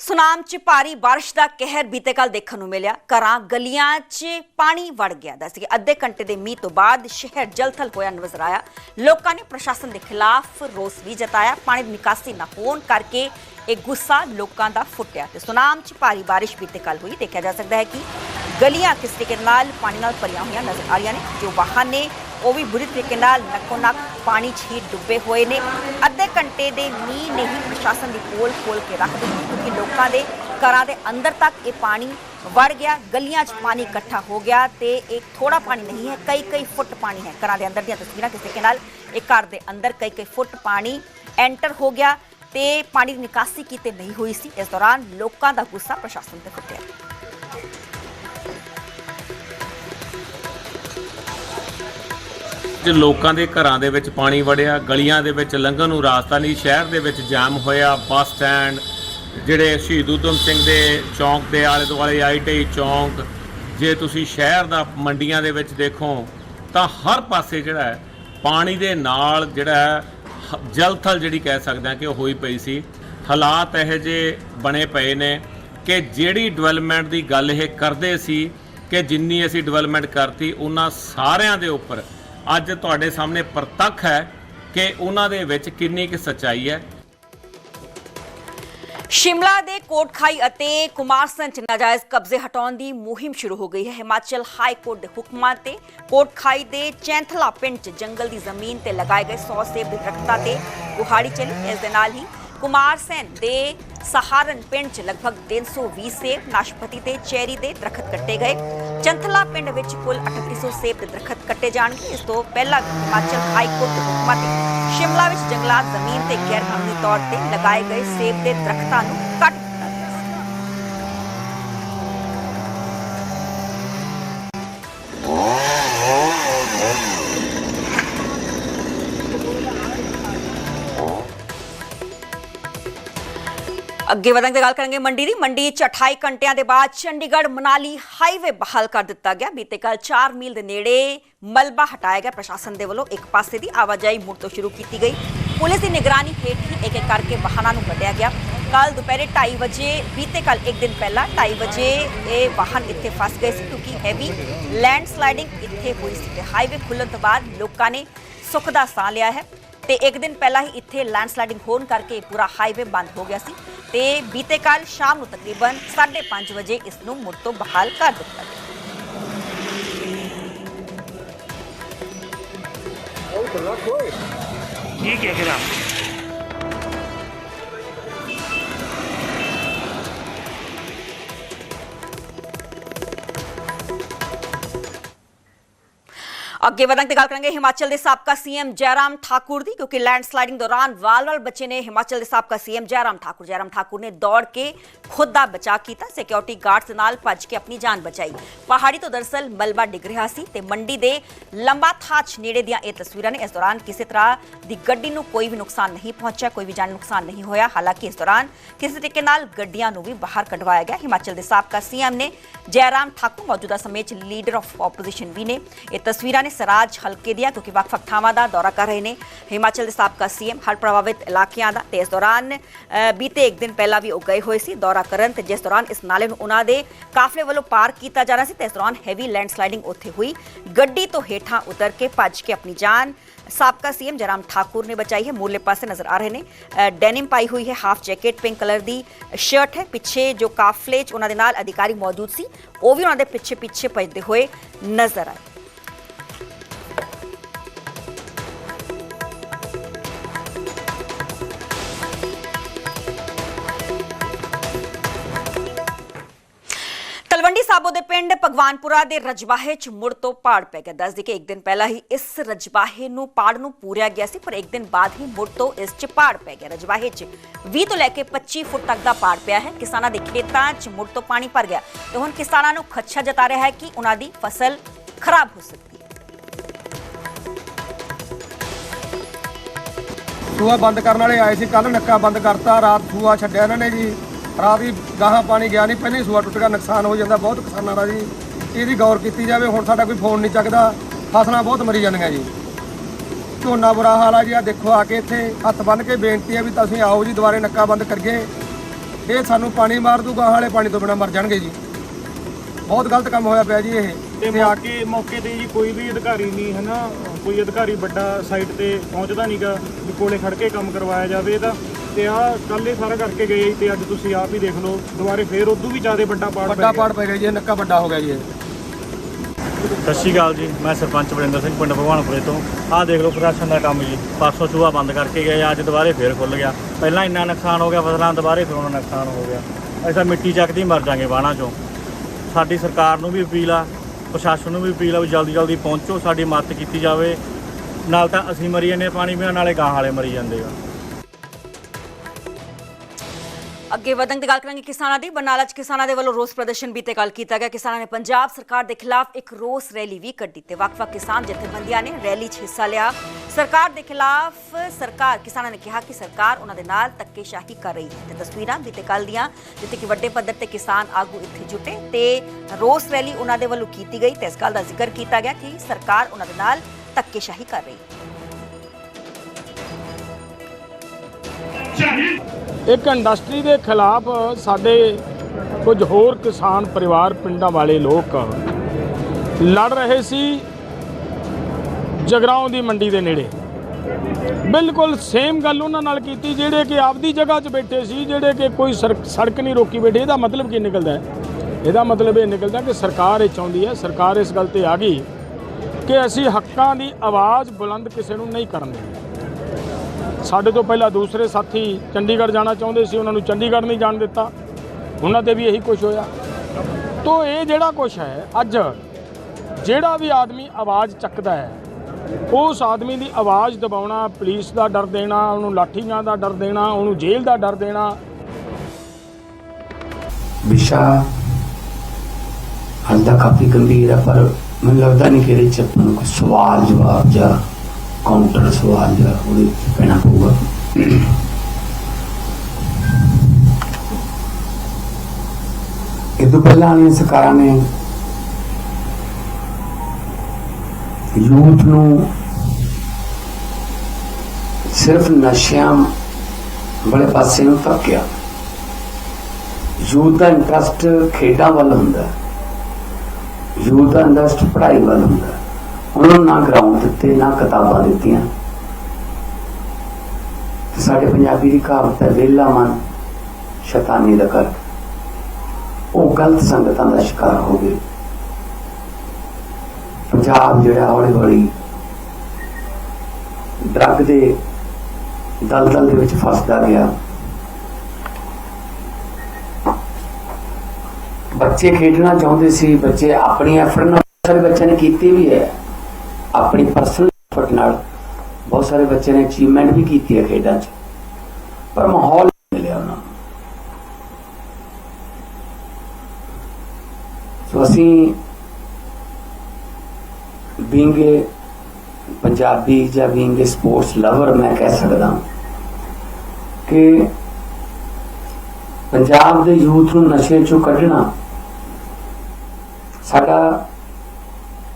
ਸੁਨਾਮ 'ਚ ਭਾਰੀ ਬਾਰਿਸ਼ ਦਾ ਕਹਿਰ ਬੀਤੇ ਕੱਲ ਦੇਖਣ ਨੂੰ ਮਿਲਿਆ। ਘਰਾਂ ਗਲੀਆਂ 'ਚ ਪਾਣੀ ਵੜ ਗਿਆ ਦੱਸ ਕਿ ਅੱਧੇ ਘੰਟੇ ਦੇ ਮੀਂਹ ਤੋਂ ਬਾਅਦ ਸ਼ਹਿਰ ਜਲਥਲ ਹੋਇਆ ਨਜ਼ਰ ਆਇਆ। ਲੋਕਾਂ ਨੇ ਪ੍ਰਸ਼ਾਸਨ ਦੇ ਖਿਲਾਫ ਰੋਸ ਵੀ ਜਤਾਇਆ। ਪਾਣੀ ਦੀ ਨਿਕਾਸੀ ਨਾ ਹੋਣ ਕਰਕੇ ਇਹ ਗੁੱਸਾ ਲੋਕਾਂ ਦਾ ਫੁੱਟਿਆ ਤੇ ਸੁਨਾਮ 'ਚ ਭਾਰੀ ਬਾਰਿਸ਼ ਬੀਤੇ ਕੱਲ ਹੋਈ। ਦੇਖਿਆ ਜਾ ਸਕਦਾ ਹੈ ਕਿ ਗਲੀਆਂ ਕਿਸ ਤਰੀਕੇ ਨਾਲ ਪਾਣੀ ਨਾਲ ਭਰੀਆਂ ਹੋਈਆਂ ਨਜ਼ਰ ਆ ਰਹੀਆਂ ਨੇ। ਜੋ ਵਾਹਨ ਨੇ ਉਹ ਵੀ ਬੁਰੀ ਤਰੀਕੇ ਨਾਲ ਨੱਕੋ ਨੱਕ ਪਾਣੀ 'ਚ ਹੀ ਡੁੱਬੇ ਹੋਏ ਨੇ। ਅੱਧੇ ਘੰਟੇ ਦੇ ਮੀਂਹ ਨਹੀਂ ਪ੍ਰਸ਼ਾਸਨ ਦੀ ਪੋਲ ਖੋਲ ਕੇ ਰੱਖ ਦਿੱਤੀ, ਕਿਉਂਕਿ ਲੋਕਾਂ ਦੇ ਘਰਾਂ ਦੇ ਅੰਦਰ ਤੱਕ ਇਹ ਪਾਣੀ ਵੜ ਗਿਆ, ਗਲੀਆਂ 'ਚ ਪਾਣੀ ਇਕੱਠਾ ਹੋ ਗਿਆ ਤੇ ਇਹ ਥੋੜਾ ਪਾਣੀ ਨਹੀਂ ਹੈ ਕਈ ਕਈ ਫੁੱਟ ਪਾਣੀ ਹੈ। ਘਰਾਂ ਦੇ ਅੰਦਰ ਦੀਆਂ ਤਸਵੀਰਾਂ ਕਿਸੇ ਤਰੀਕੇ ਨਾਲ ਇਹ ਘਰ ਦੇ ਅੰਦਰ ਕਈ ਕਈ ਫੁੱਟ ਪਾਣੀ ਐਂਟਰ ਹੋ ਗਿਆ ਤੇ ਪਾਣੀ ਦੀ ਨਿਕਾਸੀ ਕਿਤੇ ਨਹੀਂ ਹੋਈ ਸੀ। ਇਸ ਦੌਰਾਨ ਲੋਕਾਂ ਦਾ ਗੁੱਸਾ ਪ੍ਰਸ਼ਾਸਨ ਤੇ ਫੁੱਟਿਆ। ਜੇ ਲੋਕਾਂ ਦੇ ਘਰਾਂ ਦੇ ਵਿੱਚ ਪਾਣੀ ਵੜਿਆ, ਗਲੀਆਂ ਦੇ ਵਿੱਚ ਲੰਘਣ ਨੂੰ ਰਾਸਤਾ ਨਹੀਂ, ਸ਼ਹਿਰ ਦੇ ਵਿੱਚ ਜਾਮ ਹੋਇਆ, ਬੱਸ ਸਟੈਂਡ ਜਿਹੜੇ ਸ਼ਹੀਦ ਊਧਮ ਸਿੰਘ ਦੇ ਚੌਂਕ ਦੇ ਆਲੇ ਦੁਆਲੇ ਆਈਟੀ ਚੌਂਕ, ਜੇ ਤੁਸੀਂ ਸ਼ਹਿਰ ਦਾ ਮੰਡੀਆਂ ਦੇ ਵਿੱਚ ਦੇਖੋ, ਤਾਂ ਹਰ ਪਾਸੇ ਜਿਹੜਾ ਹੈ, ਪਾਣੀ ਦੇ ਨਾਲ ਜਿਹੜਾ ਹ- ਜਲਥਲ ਜਿਹੜੀ ਕਹਿ ਸਕਦੇ ਹਾਂ ਕਿ ਉਹ ਹੋਈ ਪਈ ਸੀ। ਹਾਲਾਤ ਇਹੋ ਜਿਹੇ ਬਣੇ ਪਏ ਨੇ ਕਿ ਜਿਹੜੀ ਡਿਵੈਲਪਮੈਂਟ ਦੀ ਗੱਲ ਇਹ ਕਰਦੇ ਸੀ ਕਿ ਜਿੰਨੀ ਅਸੀਂ ਡਿਵੈਲਪਮੈਂਟ ਕਰਤੀ, ਉਹਨਾਂ ਸਾਰਿਆਂ ਦੇ ਉੱਪਰ ਅੱਜ ਤੁਹਾਡੇ ਸਾਹਮਣੇ ਪ੍ਰਤੱਖ ਹੈ ਕਿ ਉਹਨਾਂ ਦੇ ਵਿੱਚ ਕਿੰਨੀ ਕੁ ਸੱਚਾਈ ਹੈ। ਸ਼ਿਮਲਾ ਦੇ ਕੋਟਖਾਈ ਅਤੇ ਕੁਮਾਰਸਨ ਚ ਨਾਜਾਇਜ਼ ਕਬਜ਼ੇ ਹਟਾਉਣ ਦੀ ਮੁਹਿੰਮ ਸ਼ੁਰੂ ਹੋ ਗਈ ਹੈ। ਹਿਮਾਚਲ ਹਾਈ ਕੋਰਟ ਦੇ ਹੁਕਮਾਂ ਤੇ ਕੋਟਖਾਈ ਦੇ ਚੈਂਥਲਾ ਪਿੰਡ ਚ ਜੰਗਲ ਦੀ ਜ਼ਮੀਨ ਤੇ ਲਗਾਏ ਗਏ 100 ਸੇਬ ਦੇ ਦਰਖਤਾਂ ਤੇ ਕੁਹਾੜੀ ਚਲੀ। ਇਸ ਦੇ ਨਾਲ ਹੀ ਕੁਮਾਰਸੈਨ ਦੇ ਸਹਾਰਨ ਪਿੰਡ ਚ ਲਗਭਗ 320 ਸੇਬ, ਨਾਸ਼ਪਤੀ ਤੇ ਚੈਰੀ ਦੇ ਦਰਖਤ ਕੱਟੇ ਗਏ। ਚੰਥਲਾ ਪਿੰਡ ਵਿੱਚ ਕੁੱਲ 3800 ਸੇਬ ਦੇ ਦਰਖਤ ਕੱਟੇ ਜਾਣਗੇ। ਇਸ ਤੋਂ ਪਹਿਲਾਂ ਹਿਮਾਚਲ ਹਾਈ ਕੋਰਟ ਦੇ ਹੁਕਮਾਂ ਤੇ ਸ਼ਿਮਲਾ ਵਿੱਚ ਜੰਗਲਾਤ ਜ਼ਮੀਨ ਤੇ ਗੈਰ ਕਾਨੂੰਨੀ ਤੌਰ ਤੇ ਲਗਾਏ ਗਏ ਸੇਬ ਦੇ ਦਰਖਤਾਂ ਨੂੰ ਕੱਟ ਅੱਗੇ ਵਧਾਂਗੇ ਤੇ ਗੱਲ ਕਰਾਂਗੇ ਮੰਡੀ ਦੀ। ਮੰਡੀ ਚ 28 ਘੰਟਿਆਂ ਦੇ ਬਾਅਦ ਚੰਡੀਗੜ੍ਹ ਮਨਾਲੀ ਹਾਈਵੇ ਬਹਾਲ ਕਰ ਦਿੱਤਾ ਗਿਆ। ਬੀਤੇ ਕੱਲ 4 ਮੀਲ ਦੇ ਨੇੜੇ ਮਲਬਾ ਹਟਾਇਆ ਗਿਆ। ਪ੍ਰਸ਼ਾਸਨ ਦੇ ਵੱਲੋਂ ਇੱਕ ਪਾਸੇ ਦੀ ਆਵਾਜਾਈ ਮੁੜ ਤੋਂ ਸ਼ੁਰੂ ਕੀਤੀ ਗਈ। ਪੁਲਿਸ ਦੀ ਨਿਗਰਾਨੀ ਹੇਠ ਹੀ ਇੱਕ ਇੱਕ ਕਰਕੇ ਵਾਹਨਾਂ ਨੂੰ ਕੱਢਿਆ ਗਿਆ। ਕੱਲ ਦੁਪਹਿਰੇ 2:30 ਵਜੇ, ਬੀਤੇ ਕੱਲ ਇੱਕ ਦਿਨ ਪਹਿਲਾਂ 2:30 ਵਜੇ ਇਹ ਵਾਹਨ ਇੱਥੇ ਫਸ ਗਏ ਸੀ ਕਿਉਂਕਿ ਹੈਵੀ ਲੈਂਡ ਸਲਾਈਡਿੰਗ ਇੱਥੇ ਹੋਈ ਸੀ ਤੇ ਹਾਈਵੇ ਖੁੱਲਣ ਤੋਂ ਬਾਅਦ ਲੋਕਾਂ ਨੇ ਸੁੱਖ ਦਾ ਸਾਹ ਲਿਆ ਹੈ ਤੇ ਇੱਕ ਦਿਨ ਪਹਿਲਾਂ ਹੀ ਇੱਥੇ ਲੈਂਡਸਲਾਈਡਿੰਗ ਹੋਣ ਕਰਕੇ ਪੂਰਾ ਹਾਈਵੇ ਬੰਦ ਹੋ ਗਿਆ ਸੀ। ਤੇ ਬੀਤੇ ਕੱਲ ਸ਼ਾਮ ਨੂੰ ਤਕਰੀਬਨ 5:30 ਵਜੇ ਇਸ ਨੂੰ ਮੁੜ ਤੋਂ ਬਹਾਲ ਕਰ ਦਿੱਤਾ ਗਿਆ। ਠੀਕ ਹੈ ਕਿਰਾ ਅੱਗੇ ਵਧਣ ਤੇ ਗੱਲ ਕਰਾਂਗੇ, ਹਿਮਾਚਲ ਦੇ ਸਾਬਕਾ ਸੀਐਮ ਜੈਰਾਮ ਠਾਕੁਰ ਦੀ, ਕਿਉਂਕਿ ਲੈਂਡਸਲਾਈਡਿੰਗ ਦੌਰਾਨ ਵਾਲ-ਵਾਲ ਬੱਚੇ ਨੇ ਹਿਮਾਚਲ ਦੇ ਸਾਬਕਾ ਸੀਐਮ ਜੈਰਾਮ ਠਾਕੁਰ। ਜੈਰਾਮ ਠਾਕੁਰ ਨੇ ਦੌੜ ਕੇ ਖੁਦ ਦਾ ਬਚਾਅ ਕੀਤਾ ਸਿਕਿਉਰਿਟੀ ਗਾਰਡਸ ਦੇ ਨਾਲ ਭੱਜ ਕੇ ਆਪਣੀ ਜਾਨ ਬਚਾਈ। ਪਹਾੜੀ ਤੋਂ ਦਰਸਲ ਮਲਬਾ ਡਿੱਗ ਰਿਹਾ ਸੀ ਤੇ ਮੰਡੀ ਦੇ ਲੰਬਾ ਥਾਚ ਨੇੜੇ ਦੀਆਂ ਇਹ ਤਸਵੀਰਾਂ ਨੇ, ਇਸ ਦੌਰਾਨ ਕਿਸੇ ਤਰ੍ਹਾਂ ਦੀ ਗੱਡੀ ਨੂੰ ਕੋਈ ਵੀ ਨੁਕਸਾਨ ਨਹੀਂ ਪਹੁੰਚਿਆ, ਕੋਈ ਵੀ ਜਾਨ ਨੁਕਸਾਨ ਨਹੀਂ ਹੋਇਆ। ਹਾਲਾਂਕਿ ਇਸ ਦੌਰਾਨ ਕਿਸੇ ਤਰੀਕੇ ਨਾਲ ਗੱਡੀਆਂ ਨੂੰ ਵੀ ਬਾਹਰ ਕਢਵਾਇਆ ਗਿਆ। ਹਿਮਾਚਲ ਦੇ ਸਾਬਕਾ ਸੀਐਮ ਨੇ ਜੈਰਾਮ ਠਾਕੁਰ ਮੌਜੂਦਾ ਸਮੇਂ 'ਚ ਲੀਡਰ ਆਫ ਆਪੋਜੀਸ਼ਨ ਵੀ ਨੇ। ਇਹ ਤਸਵੀਰਾਂ ਨੇ ਸਰਾਜ ਹਲਕੇ ਦੀਆਂ, ਕਿਉਂਕਿ ਵੱਖ-ਵੱਖ ਥਾਵਾਂ ਦਾ ਦੌਰਾ ਕਰ ਰਹੇ ਨੇ। ਹਿਮਾਚਲ ਦੇ ਸਾਬਕਾ ਸੀਐਮ, ਹਰ ਪ੍ਰਭਾਵਿਤ ਇਲਾਕਿਆਂ ਦਾ। ਤੇ ਇਸ ਦੌਰਾਨ ਬੀਤੇ ਇੱਕ ਦਿਨ ਪਹਿਲਾਂ ਵੀ ਉਹ ਗਏ ਹੋਏ ਸੀ ਦੌਰਾ ਕਰਨ। ਤੇ ਜਿਸ ਦੌਰਾਨ ਇਸ ਨਾਲੇ ਨੂੰ ਉਹਨਾਂ ਦੇ ਕਾਫਲੇ ਵੱਲੋਂ ਪਾਰ ਕੀਤਾ ਜਾਣਾ ਸੀ, ਤੇ ਇਸ ਦੌਰਾਨ ਹੈਵੀ ਲੈਂਡਸਲਾਈਡਿੰਗ ਉੱਥੇ ਹੋਈ। ਗੱਡੀ ਤੋਂ ਹੇਠਾਂ ਉਤਰ ਕੇ ਭੱਜ ਕੇ ਆਪਣੀ ਜਾਨ ਸਾਬਕਾ ਸੀਐਮ ਜਰਾਮ ਠਾਕੁਰ ਨੇ ਬਚਾਈ ਹੈ। ਮੂਰਲੇ ਪਾਸੇ ਨਜ਼ਰ ਆ ਰਹੇ ਨੇ। ਡੈਨਿਮ ਪਾਈ ਹੋਈ ਹੈ ਹਾਫ ਜੈਕਟ ਪਿੰਕ ਕਲਰ ਦੀ ਸ਼ਰਟ ਹੈ। ਪਿੱਛੇ ਜੋ ਕਾਫਲੇ 'ਚ ਉਹਨਾਂ ਦੇ ਨਾਲ ਅਧਿਕਾਰੀ ਮੌਜੂਦ ਸੀ, ਉਹ ਵੀ ਉਹਨਾਂ ਦੇ ਪਿੱਛੇ ਪਿੱਛੇ ਭੱਜਦੇ ਹੋਏ ਨਜ਼ਰ ਆਏ। ਸਾਬੋ ਦੇ ਪਿੰਡ ਭਗਵਾਨਪੁਰਾ ਦੇ ਰਜਵਾਹੇ 'ਚ ਮੁੜ ਤੋਂ ਪਾੜ ਪੈ ਗਿਆ। ਦੱਸਦੀ ਕਿ ਇੱਕ ਦਿਨ ਪਹਿਲਾਂ ਹੀ ਇਸ ਰਜਵਾਹੇ ਨੂੰ ਪਾੜ ਨੂੰ ਪੂਰਿਆ ਗਿਆ ਸੀ, ਪਰ ਇੱਕ ਦਿਨ ਬਾਅਦ ਹੀ ਮੁੜ ਤੋਂ ਇਸ 'ਚ ਪਾੜ ਪੈ ਗਿਆ। ਰਜਵਾਹੇ 'ਚ 20 ਤੋਂ ਲੈ ਕੇ 25 ਫੁੱਟ ਤੱਕ ਦਾ ਪਾੜ ਪਿਆ ਹੈ। ਕਿਸਾਨਾਂ ਦੇ ਖੇਤਾਂ 'ਚ ਮੁੜ ਤੋਂ ਪਾਣੀ ਭਰ ਗਿਆ ਤੇ ਹੁਣ ਕਿਸਾਨਾਂ ਨੂੰ ਖੱਛਾ ਜਤਾ ਰਿਹਾ ਹੈ ਕਿ ਉਹਨਾਂ ਦੀ ਫਸਲ ਖਰਾਬ ਹੋ ਸਕਦੀ ਹੈ। ਸੂਆ ਬੰਦ ਕਰਨ ਵਾਲੇ ਆਏ ਸੀ ਕੱਲ ਨੱਕਾ ਬੰਦ ਕਰਤਾ, ਰਾਤ ਸੂਆ ਛੱਡਿਆ ਇਹਨਾਂ ਨੇ ਜੀ। ਦੀ ਗਾਹਾਂ ਪਾਣੀ ਗਿਆ ਨਹੀਂ ਪਹਿਲਾਂ ਹੀ ਸੂਆ ਟੁੱਟ ਗਿਆ ਨੁਕਸਾਨ ਹੋ ਜਾਂਦਾ ਬਹੁਤ ਕਿਸਾਨਾਂ ਦਾ ਜੀ। ਇਹਦੀ ਗੌਰ ਕੀਤੀ ਜਾਵੇ ਹੁਣ ਸਾਡਾ ਕੋਈ ਫੋਨ ਨਹੀਂ ਚੱਕਦਾ ਫਸਲਾਂ ਬਹੁਤ ਮਰੀ ਜਾਂਦੀਆਂ ਜੀ। ਝੋਨਾ ਬੁਰਾ ਹਾਲ ਆ ਜੀ ਆ ਦੇਖੋ ਆ ਕੇ ਇੱਥੇ ਹੱਥ ਬੰਨ ਕੇ ਬੇਨਤੀ ਹੈ ਵੀ ਤੁਸੀਂ ਆਓ ਜੀ ਦੁਬਾਰੇ ਨੱਕਾ ਬੰਦ ਕਰੀਏ। ਇਹ ਸਾਨੂੰ ਪਾਣੀ ਮਾਰ ਦੂ ਗਾਹਾਂ ਵਾਲੇ ਪਾਣੀ ਤੋਂ ਬਿਨਾ ਮਰ ਜਾਣਗੇ ਜੀ। ਬਹੁਤ ਗਲਤ ਕੰਮ ਹੋਇਆ ਪਿਆ ਜੀ ਇਹ। ਤੇ ਤੇ ਆ ਮੌਕੇ ਮੌਕੇ ਤੇ ਜੀ ਕੋਈ ਵੀ ਅਧਿਕਾਰੀ ਨਹੀਂ ਹੈ ਨਾ ਕੋਈ ਅਧਿਕਾਰੀ ਵੱਡਾ ਸਾਈਟ ਤੇ ਪਹੁੰਚਦਾ ਨਹੀਂਗਾ ਵੀ ਕੋਲੇ ਖੜ ਕੇ ਕੰਮ ਕਰਵਾਇਆ ਜਾਵੇ ਇਹਦਾ ਤੇ ਆ ਕੱਲ ਇਹ ਸਾਰਾ ਕਰਕੇ ਗਏ ਸੀ ਤੇ ਅੱਜ ਤੁਸੀਂ ਆਪ ਹੀ ਦੇਖ ਲਓ ਦੁਬਾਰੇ ਫੇਰ ਉਦੋਂ ਵੀ ਜ਼ਿਆਦਾ ਵੱਡਾ ਪਾੜ ਵੱਡਾ ਪਾੜ ਪੈ ਗਿਆ ਜੀ ਇਹ ਨੱਕਾ ਵੱਡਾ ਹੋ ਗਿਆ ਜੀ ਇਹ। ਸਤਿ ਸ਼੍ਰੀ ਅਕਾਲ ਜੀ ਮੈਂ ਸਰਪੰਚ ਬਰਿੰਦਰ ਸਿੰਘ ਪਿੰਡ ਭਗਵਾਨਪੁਰੇ ਤੋਂ। ਆਹ ਦੇਖ ਲਓ ਪ੍ਰਸ਼ਾਸਨ ਦਾ ਕੰਮ ਜੀ ਪਰਸੋਂ ਚੂਹਾ ਬੰਦ ਕਰਕੇ ਗਏ ਅੱਜ ਦੁਬਾਰੇ ਫੇਰ ਖੁੱਲ ਗਿਆ। ਪਹਿਲਾਂ ਇੰਨਾ ਨੁਕਸਾਨ ਹੋ ਗਿਆ ਫਸਲਾਂ ਦੁਬਾਰੇ ਫਿਰ ਉਹਨਾਂ ਨੁਕਸਾਨ ਹੋ ਗਿਆ। ਐਸਾ ਮਿੱਟੀ ਚੱਕਦੀ ਮਰ ਜਾਾਂਗੇ ਬਾਣਾ ਚੋਂ। ਸਾਡੀ ਸਰਕਾਰ ਨੂੰ ਵੀ ਅਪੀਲ ਆ ਪ੍ਰਸ਼ਾਸਨ ਨੂੰ ਵੀ ਅਪੀਲ ਆ ਵੀ ਜਲਦੀ ਜਲਦੀ ਪਹੁੰਚੋ ਸਾਡੀ ਮਦਦ ਕੀਤੀ ਜਾਵੇ। ਨਾਲ ਤਾਂ ਅਸੀਂ ਮਰੀ ਜਾਂਦੇ ਹਾਂ ਪਾਣੀ ਬਿਨਾਂ ਨਾਲੇ ਗਾਂ ਵਾਲੇ ਮਰੀ ਜਾਂਦੇ ਆ। ਅੱਗੇ ਵਧਣ ਦੀ ਗੱਲ ਕਰਾਂਗੇ ਕਿਸਾਨਾਂ ਦੀ। ਬਰਨਾਲਾ 'ਚ ਕਿਸਾਨਾਂ ਦੇ ਵੱਲੋਂ ਰੋਸ ਪ੍ਰਦਰਸ਼ਨ ਬੀਤੇ ਕੱਲ ਕੀਤਾ ਗਿਆ। ਕਿਸਾਨਾਂ ਨੇ ਪੰਜਾਬ ਸਰਕਾਰ ਦੇ ਖਿਲਾਫ ਇੱਕ ਰੋਸ ਰੈਲੀ ਵੀ ਕੱਢੀ ਤੇ ਵੱਖ-ਵੱਖ ਕਿਸਾਨ ਜਥੇਬੰਦੀਆਂ ਨੇ ਰੈਲੀ 'ਚ ਹਿੱਸਾ ਲਿਆ। ਸਰਕਾਰ ਦੇ ਖਿਲਾਫ ਸਰਕਾਰ, ਕਿਸਾਨਾਂ ਨੇ ਕਿਹਾ ਕਿ ਸਰਕਾਰ ਉਹਨਾਂ ਦੇ ਨਾਲ ਧੱਕੇਸ਼ਾਹੀ ਕਰ ਰਹੀ ਹੈ। ਤੇ ਤਸਵੀਰਾਂ ਬੀਤੇ ਕੱਲ ਦੀਆਂ, ਜਿੱਥੇ ਕਿ ਵੱਡੇ ਪੱਧਰ ਤੇ ਕਿਸਾਨ ਆਗੂ ਇੱਥੇ ਜੁਟੇ ਤੇ ਰੋਸ ਰੈਲੀ ਉਹਨਾਂ ਦੇ ਵੱਲੋਂ ਕੀਤੀ ਗਈ ਤੇ ਇਸ ਗੱਲ ਦਾ ਜ਼ਿਕਰ ਕੀਤਾ ਗਿਆ ਕਿ ਸਰਕਾਰ ਉਹਨਾਂ ਦੇ ਨਾਲ ਧੱਕੇਸ਼ਾਹੀ ਕਰ ਰਹੀ ਹੈ। ਇੱਕ ਇੰਡਸਟਰੀ ਦੇ ਖਿਲਾਫ ਸਾਡੇ ਕੁਝ ਹੋਰ ਕਿਸਾਨ ਪਰਿਵਾਰ ਪਿੰਡਾਂ ਵਾਲੇ ਲੋਕ ਲੜ ਰਹੇ ਸੀ ਜਗਰਾਉਂ ਦੀ ਮੰਡੀ ਦੇ ਨੇੜੇ। ਬਿਲਕੁਲ ਸੇਮ ਗੱਲ ਉਹਨਾਂ ਨਾਲ ਕੀਤੀ, ਜਿਹੜੇ ਕਿ ਆਪਦੀ ਜਗ੍ਹਾ 'ਚ ਬੈਠੇ ਸੀ, ਜਿਹੜੇ ਕਿ ਕੋਈ ਸੜਕ ਸੜਕ ਨਹੀਂ ਰੋਕੀ ਬੈਠੇ, ਇਹਦਾ ਮਤਲਬ ਕੀ ਨਿਕਲਦਾ ਹੈ? ਇਹਦਾ ਮਤਲਬ ਇਹ ਨਿਕਲਦਾ ਕਿ ਸਰਕਾਰ ਇਹ ਚਾਹੁੰਦੀ ਹੈ, ਸਰਕਾਰ ਇਸ ਗੱਲ ਤੇ ਆ ਗਈ ਕਿ ਅਸੀਂ ਹੱਕਾਂ ਦੀ ਆਵਾਜ਼ ਬੁਲੰਦ ਕਿਸੇ ਨੂੰ ਨਹੀਂ ਕਰਨ ਦੇਣੀ। ਸਾਡੇ ਤੋਂ ਪਹਿਲਾਂ ਦੂਸਰੇ ਸਾਥੀ ਚੰਡੀਗੜ੍ਹ ਜਾਣਾ ਚਾਹੁੰਦੇ ਸੀ, ਉਹਨਾਂ ਨੂੰ ਚੰਡੀਗੜ੍ਹ ਨਹੀਂ ਜਾਣ ਦਿੱਤਾ। ਉਹਨਾਂ ਤੇ ਵੀ ਇਹੀ ਕੁਝ ਹੋਇਆ। ਤੋਂ ਇਹ ਜਿਹੜਾ ਕੁਝ ਹੈ, ਅੱਜ ਜਿਹੜਾ ਵੀ ਆਦਮੀ ਆਵਾਜ਼ ਚੱਕਦਾ ਹੈ, ਉਸ ਆਦਮੀ ਦੀ ਆਵਾਜ਼ ਦਬਾਉਣਾ, ਪੁਲਿਸ ਦਾ ਡਰ ਦੇਣਾ, ਉਹਨੂੰ ਲਾਠੀਆਂ ਦਾ ਡਰ ਦੇਣਾ, ਉਹਨੂੰ ਜੇਲ੍ਹ ਦਾ ਡਰ ਦੇਣਾ। ਵਿਸ਼ਾ, ਹਾਲੇ ਤਾਂ ਕਾਫੀ ਗੰਭੀਰ ਹੈ, ਪਰ ਮੈਨੂੰ ਲੱਗਦਾ ਨਹੀਂ ਕਿ ਇਹਦੇ ਚ ਕੋਈ ਸਵਾਲ ਜਵਾਬ ਜਾਂ ਕਾਊਂਟਰ ਸਵਾਲ ਜਿਹੜਾ ਉਹਦੇ ਚ ਪੈਣਾ ਪਊਗਾ। ਇਹ ਤੋਂ ਪਹਿਲਾਂ ਵਾਲੀਆਂ ਸਰਕਾਰਾਂ ਨੇ ਯੂਥ ਨੂੰ ਸਿਰਫ ਨਸ਼ਿਆਂ ਵਾਲੇ ਪਾਸੇ ਨੂੰ ਧੱਕਿਆ। ਯੂਥ ਦਾ ਇੰਟਰਸਟ ਖੇਡਾਂ ਵੱਲ ਹੁੰਦਾ। ਯੂਥ ਦਾ ਇੰਟਰਸਟ ਪੜ੍ਹਾਈ ਵੱਲ ਹੁੰਦਾ। ਉਹਨਾਂ ਨੂੰ ਨਾ ਗਰਾਊਂਡ ਦਿੱਤੇ, ਨਾ ਕਿਤਾਬਾਂ ਦਿੱਤੀਆਂ। ਤੇ ਸਾਡੇ ਪੰਜਾਬੀ ਦੀ ਕਹਾਵਤ ਹੈ ਵਿਹਲਾ ਮਨ ਸ਼ੈਤਾਨੀ ਦਾ ਕਰ ਉਹ ਗਲਤ ਸੰਗਤਾਂ ਦਾ ਸ਼ਿਕਾਰ ਹੋ ਗਏ। ਪੰਜਾਬ ਜਿਹੜਾ ਹੌਲੀ ਹੌਲੀ ਡਰੱਗ ਦੇ ਦਲਦਲ ਦੇ ਵਿੱਚ ਫਸਦਾ ਗਿਆ। ਬੱਚੇ ਖੇਡਣਾ ਚਾਹੁੰਦੇ ਸੀ, ਬੱਚੇ ਆਪਣੀ ਐਫਰਟ ਨਾਲ ਸਾਰੇ ਬੱਚਿਆਂ ਨੇ ਕੀਤੀ ਵੀ ਹੈ। ਆਪਣੀ ਪਰਸਨਲ ਐਫਰਟ ਨਾਲ ਬਹੁਤ ਸਾਰੇ ਬੱਚੇ ਨੇ ਅਚੀਵਮੈਂਟ ਵੀ ਕੀਤੀ ਹੈ ਖੇਡਾਂ 'ਚ। ਪਰ ਮਾਹੌਲ ਨਹੀਂ ਮਿਲਿਆ ਉਹਨਾਂ ਨੂੰ। ਸੋ ਅਸੀਂ ਬੀਇੰਗ ਏ ਪੰਜਾਬੀ ਜਾਂ ਬੀਇੰਗ ਏ ਸਪੋਰਟਸ ਲਵਰ ਮੈਂ ਕਹਿ ਸਕਦਾ ਕਿ ਪੰਜਾਬ ਦੇ ਯੂਥ ਨੂੰ ਨਸ਼ੇ ਚੋਂ ਕੱਢਣਾ ਸਾਡਾ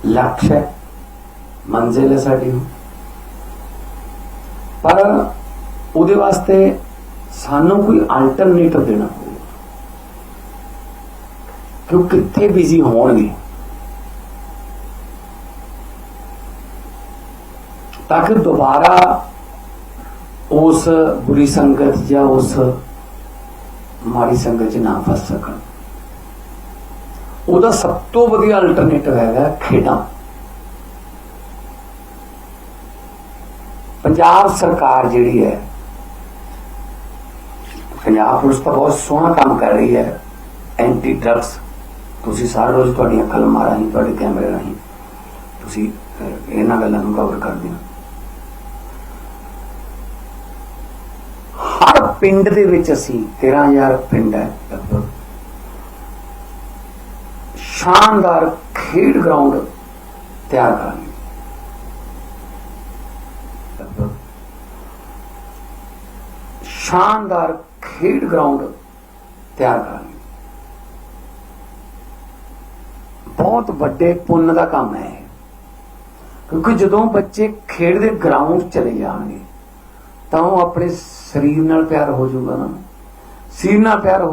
ਲਕਸ਼ ਹੈ। ਮੰਜ਼ਿਲ ਹੈ ਸਾਡੀ ਉਹ। ਪਰ ਉਹਦੇ ਵਾਸਤੇ ਸਾਨੂੰ ਕੋਈ ਅਲਟਰਨੇਟਿਵ ਦੇਣਾ ਪਊਗਾ। ਕਿ ਉਹ ਕਿੱਥੇ ਬਿਜ਼ੀ ਹੋਣਗੇ। ਤਾਂ ਕਿ ਦੁਬਾਰਾ ਉਸ ਬੁਰੀ ਸੰਗਤ ਜਾਂ ਉਸ ਮਾੜੀ ਸੰਗਤ 'ਚ ਨਾ ਫਸ ਸਕਣ। ਉਹਦਾ ਸਭ ਤੋਂ ਵਧੀਆ ਅਲਟਰਨੇਟਿਵ ਹੈਗਾ ਖੇਡਾਂ। ਪੰਜਾਬ ਸਰਕਾਰ ਜਿਹੜੀ ਹੈ, ਪੰਜਾਬ ਪੁਲਿਸ ਤਾਂ ਬਹੁਤ ਸੋਹਣਾ ਕੰਮ ਕਰ ਰਹੀ ਹੈ। ਐਂਟੀ ਡਰੱਗਸ ਤੁਸੀਂ ਸਾਰੇ ਰੋਜ਼ ਤੁਹਾਡੀਆਂ ਕਲਮਾਂ ਰਾਹੀਂ, ਤੁਹਾਡੇ ਕੈਮਰੇ ਰਾਹੀਂ, ਤੁਸੀਂ ਇਹਨਾਂ ਗੱਲਾਂ ਨੂੰ ਕਵਰ ਕਰਦੇ ਹੋ। ਹਰ ਪਿੰਡ ਦੇ ਵਿੱਚ ਅਸੀਂ 13000 ਪਿੰਡ ਹੈ ਲਗਭਗ। ਸ਼ਾਨਦਾਰ ਖੇਡ ਗਰਾਊਂਡ ਤਿਆਰ ਕਰਾਂਗੇ। ਸ਼ਾਨਦਾਰ ਖੇਡ ਗਰਾਊਂਡ ਤਿਆਰ ਕਰਾਂਗੇ ਬਹੁਤ ਵੱਡੇ ਪੁੰਨ ਦਾ ਕੰਮ ਹੈ ਇਹ। ਕਿਉਂਕਿ ਜਦੋਂ ਬੱਚੇ ਖੇਡ ਦੇ ਗਰਾਊਂਡ ਚਲੇ ਜਾਣਗੇ, ਤਾਂ ਉਹ ਆਪਣੇ ਸਰੀਰ ਨਾਲ ਪਿਆਰ ਹੋ ਜਾਊਗਾ ਨਾ ਸੀਨਾ ਪਿਆਰ